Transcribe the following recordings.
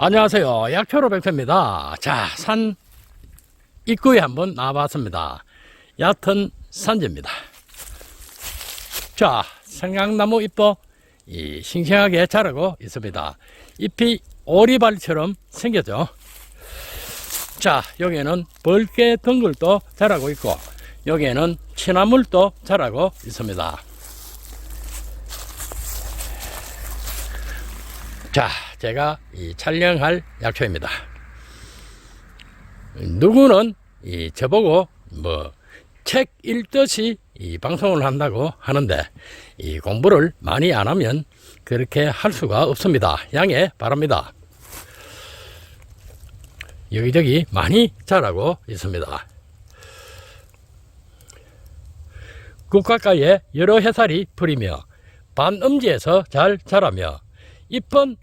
안녕하세요. 약초로 백태입니다. 자, 산 입구에 한번 나와봤습니다. 얕은 산지입니다. 자, 생강나무 잎도 이 싱싱하게 자라고 있습니다. 잎이 오리발처럼 생겼죠. 자, 여기에는 벌개 덩굴도 자라고 있고, 여기에는 취나물도 자라고 있습니다. 자, 제가 이 촬영할 약초입니다. 누구는 이 저보고 뭐 책 읽듯이 이 방송을 한다고 하는데 이 공부를 많이 안 하면 그렇게 할 수가 없습니다. 양해 바랍니다. 여기저기 많이 자라고 있습니다. 국가가에 여러 해살이 풀이며 반음지에서 잘 자라며 잎은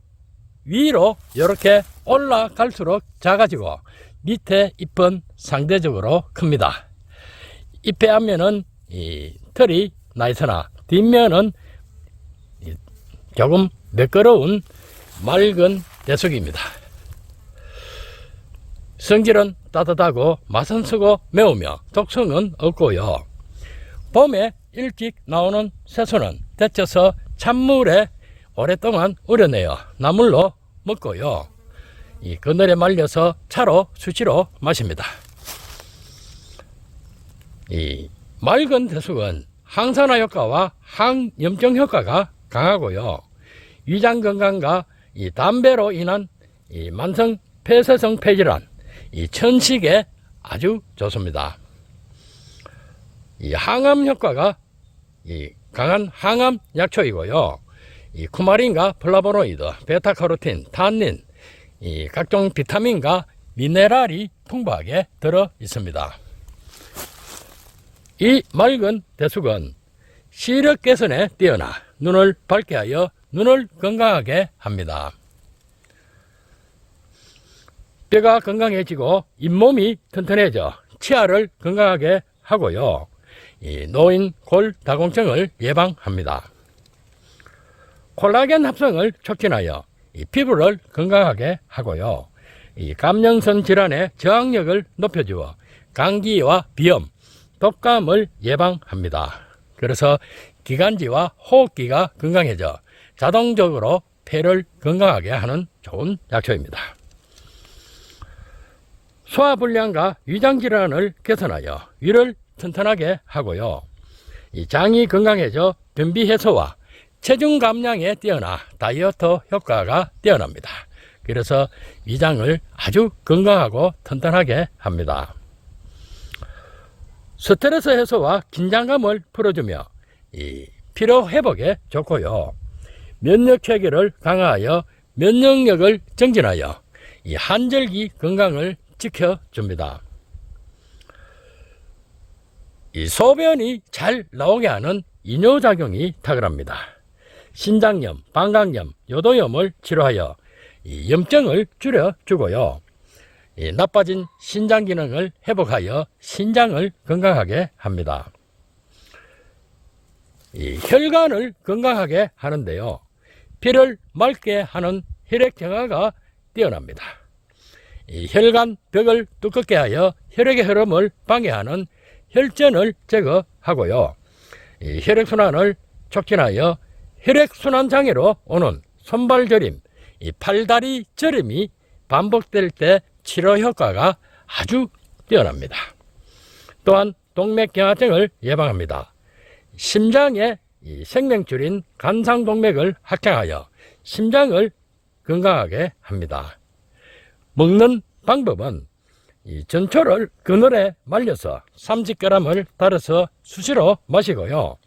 위로 이렇게 올라갈수록 작아지고 밑에 잎은 상대적으로 큽니다. 잎의 앞면은 이 털이 나 있으나 뒷면은 이 조금 매끄러운 맑은 대속입니다. 성질은 따뜻하고 맛은 쓰고 매우며 독성은 없고요. 봄에 일찍 나오는 새소는 데쳐서 찬물에 오랫동안 우려내어 나물로 먹고요. 이 그늘에 말려서 차로 수시로 마십니다. 이 맑은 대숙은 항산화 효과와 항염증 효과가 강하고요. 위장 건강과 이 담배로 인한 이 만성 폐쇄성 폐질환, 이 천식에 아주 좋습니다. 이 항암 효과가 이 강한 항암 약초이고요. 이 쿠마린과 플라보노이드, 베타카로틴, 탄닌, 이 각종 비타민과 미네랄이 풍부하게 들어 있습니다. 이 맑은 대숙은 시력 개선에 뛰어나 눈을 밝게 하여 눈을 건강하게 합니다. 뼈가 건강해지고 잇몸이 튼튼해져 치아를 건강하게 하고요. 이 노인 골 다공증을 예방합니다. 콜라겐 합성을 촉진하여 이 피부를 건강하게 하고요. 이 감염성 질환의 저항력을 높여주어 감기와 비염, 독감을 예방합니다. 그래서 기관지와 호흡기가 건강해져 자동적으로 폐를 건강하게 하는 좋은 약초입니다. 소화불량과 위장질환을 개선하여 위를 튼튼하게 하고요. 이 장이 건강해져 변비 해소와 체중 감량에 뛰어나 다이어트 효과가 뛰어납니다. 그래서 위장을 아주 건강하고 튼튼하게 합니다. 스트레스 해소와 긴장감을 풀어주며 이 피로 회복에 좋고요. 면역 체계를 강화하여 면역력을 증진하여 이 한절기 건강을 지켜줍니다. 이 소변이 잘 나오게 하는 이뇨작용이 탁월합니다. 신장염, 방광염, 요도염을 치료하여 이 염증을 줄여주고요. 이 나빠진 신장 기능을 회복하여 신장을 건강하게 합니다. 이 혈관을 건강하게 하는데요. 피를 맑게 하는 혈액 정화가 뛰어납니다. 이 혈관 벽을 두껍게 하여 혈액의 흐름을 방해하는 혈전을 제거하고요. 이 혈액순환을 촉진하여 혈액순환 장애로 오는 손발저림, 이 팔다리 저림이 반복될 때 치료 효과가 아주 뛰어납니다. 또한 동맥경화증을 예방합니다. 심장의 이 생명줄인 간상동맥을 확장하여 심장을 건강하게 합니다. 먹는 방법은 이 전초를 그늘에 말려서 30g을 달아서 수시로 마시고요.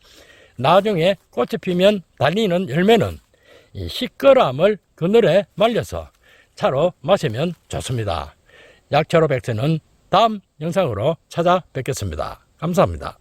나중에 꽃이 피면 달리는 열매는 이 10g을 그늘에 말려서 차로 마시면 좋습니다. 약초로 백세는 다음 영상으로 찾아뵙겠습니다. 감사합니다.